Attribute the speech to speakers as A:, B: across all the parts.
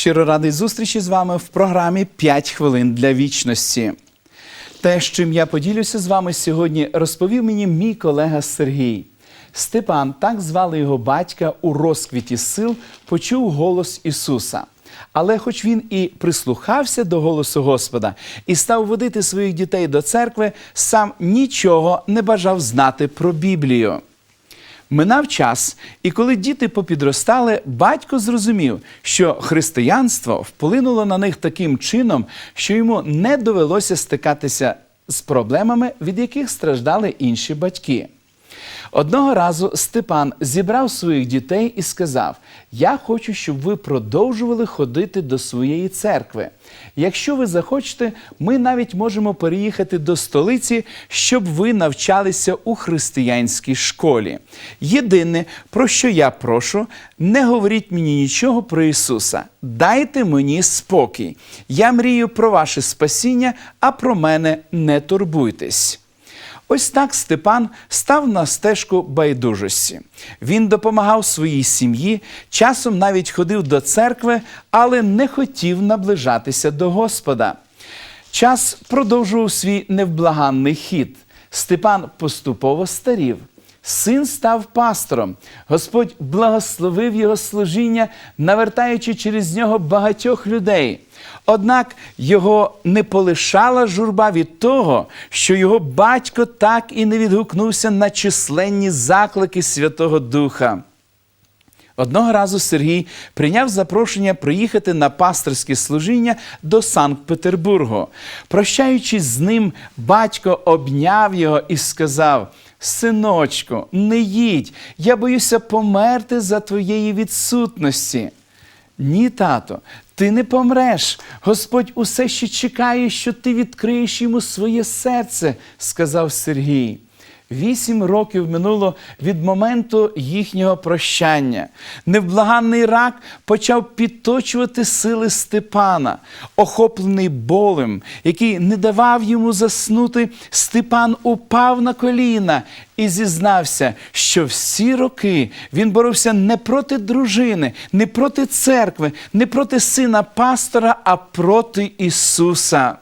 A: щиро радий зустрічі з вами в програмі «5 хвилин для вічності. Те, з чим я поділюся з вами сьогодні, розповів мені мій колега Сергій. Степан, так звали його батька, у розквіті сил почув голос Ісуса. Але хоч він і прислухався до голосу Господа і став водити своїх дітей до церкви, сам нічого не бажав знати про Біблію. Минав час, і коли діти попідростали, батько зрозумів, що християнство вплинуло на них таким чином, що йому не довелося стикатися з проблемами, від яких страждали інші батьки. Одного разу Степан зібрав своїх дітей і сказав: Я хочу, щоб ви продовжували ходити до своєї церкви. Якщо ви захочете, ми навіть можемо переїхати до столиці, щоб ви навчалися у християнській школі. Єдине, про що я прошу, не говоріть мені нічого про Ісуса. Дайте мені спокій. Я мрію про ваше спасіння, а про мене не турбуйтесь. Ось так Степан став на стежку байдужості. Він допомагав своїй сім'ї, часом навіть ходив до церкви, але не хотів наближатися до Господа. Час продовжував свій невблаганний хід. Степан поступово старів. Син став пастором. Господь благословив його служіння, навертаючи через нього багатьох людей. Однак його не полишала журба від того, що його батько так і не відгукнувся на численні заклики Святого Духа. Одного разу Сергій прийняв запрошення приїхати на пасторське служіння до Санкт-Петербургу. Прощаючись з ним, батько обняв його і сказав: Синочку, не їдь, я боюся померти за твоєї відсутності. Ні, тато, ти не помреш. Господь усе ще чекає, що ти відкриєш йому своє серце, сказав Сергій. Вісім років минуло від моменту їхнього прощання. Невблаганний рак почав підточувати сили Степана, охоплений болем, який не давав йому заснути. Степан упав на коліна і зізнався, що всі роки він боровся не проти дружини, не проти церкви, не проти сина пастора, а проти Ісуса.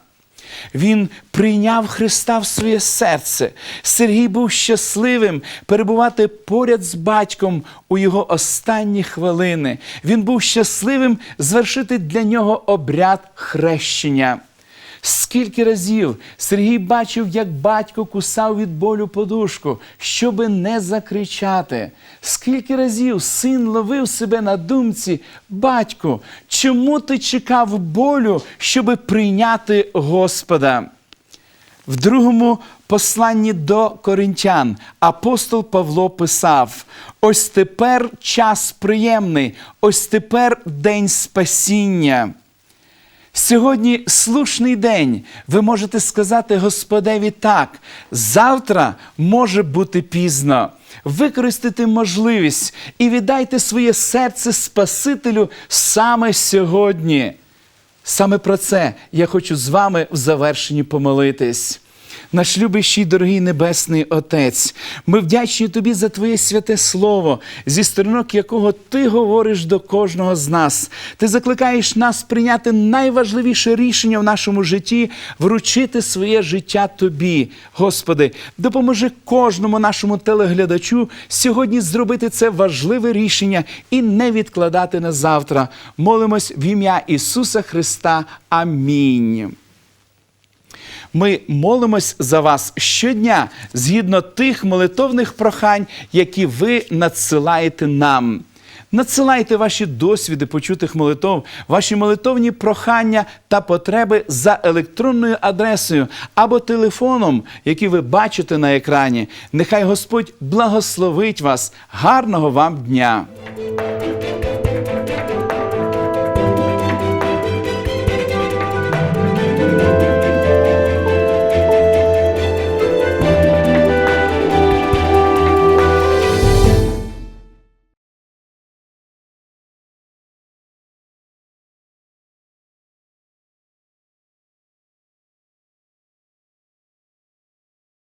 A: Він прийняв Христа в своє серце. Сергій був щасливим перебувати поряд з батьком у його останні хвилини. Він був щасливим звершити для нього обряд хрещення. Скільки разів Сергій бачив, як батько кусав від болю подушку, щоби не закричати. Скільки разів син ловив себе на думці, батьку, чому ти чекав болю, щоби прийняти Господа? В другому посланні до коринтян апостол Павло писав: ось тепер час приємний, ось тепер день спасіння. Сьогодні слушний день. Ви можете сказати Господеві так. Завтра може бути пізно. Використайте можливість і віддайте своє серце Спасителю саме сьогодні. Саме про це я хочу з вами в завершенні помолитись. Наш любящий, дорогий Небесний Отець, ми вдячні Тобі за Твоє святе Слово, зі сторінок якого Ти говориш до кожного з нас. Ти закликаєш нас прийняти найважливіше рішення в нашому житті, вручити своє життя Тобі. Господи, допоможи кожному нашому телеглядачу сьогодні зробити це важливе рішення і не відкладати на завтра. Молимось в ім'я Ісуса Христа. Амінь. Ми молимось за вас щодня згідно тих молитовних прохань, які ви надсилаєте нам. Надсилайте ваші досвіди почутих молитов, ваші молитовні прохання та потреби за електронною адресою або телефоном, який ви бачите на екрані. Нехай Господь благословить вас. Гарного вам дня!